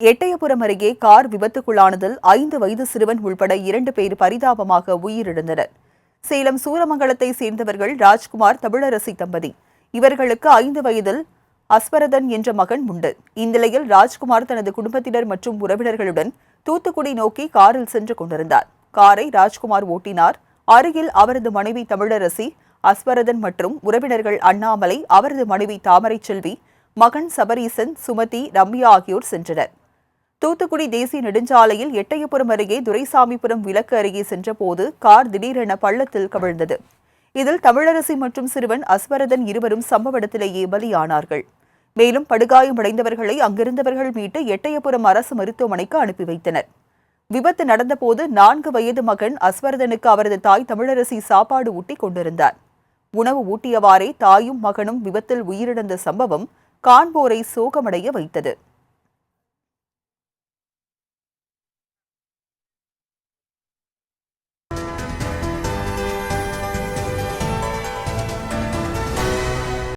எட்டயபுரம் அருகே கார் விபத்துக்குள்ளானதில் ஐந்து வயது சிறுவன் உள்பட இரண்டு பேர் பரிதாபமாக உயிரிழந்தனர். சேலம் சூரமங்கலத்தை சேர்ந்தவர்கள் ராஜ்குமார் தமிழரசி தம்பதி. இவர்களுக்கு ஐந்து வயதில் அஸ்வரதன் என்ற மகன் உண்டு. இந்நிலையில் ராஜ்குமார் தனது குடும்பத்தினர் மற்றும் உறவினர்களுடன் தூத்துக்குடி நோக்கி காரில் சென்று கொண்டிருந்தார். காரை ராஜ்குமார் ஓட்டினார். அருகில் அவரது மனைவி தமிழரசி அஸ்வரதன் மற்றும் உறவினர்கள் அண்ணாமலை அவரது மனைவி தாமரை செல்வி மகன் சபரீசன் சுமதி ரம்யா ஆகியோர் சென்றனர். தூத்துக்குடி தேசிய நெடுஞ்சாலையில் எட்டயபுரம் அருகே துரைசாமிபுரம் விளக்கு அருகே சென்றபோது கார் திடீரென பள்ளத்தில் கவிழ்ந்தது. இதில் தமிழரசி மற்றும் சிறுவன் அஸ்வரதன் இருவரும் சம்பவ இடத்திலேயே பலியானார்கள். மேலும் படுகாயமடைந்தவர்களை அங்கிருந்தவர்கள் மீட்டு எட்டயபுரம் அரசு மருத்துவமனைக்கு அனுப்பி வைத்தனர். விபத்து நடந்தபோது நான்கு வயது மகன் அஸ்வரதனுக்கு அவரது தாய் தமிழரசி சாப்பாடு ஊட்டி கொண்டிருந்தார். உணவு ஊட்டியவாறே தாயும் மகனும் விபத்தில் உயிரிழந்த சம்பவம் காண்போரை சோகமடைய வைத்தது.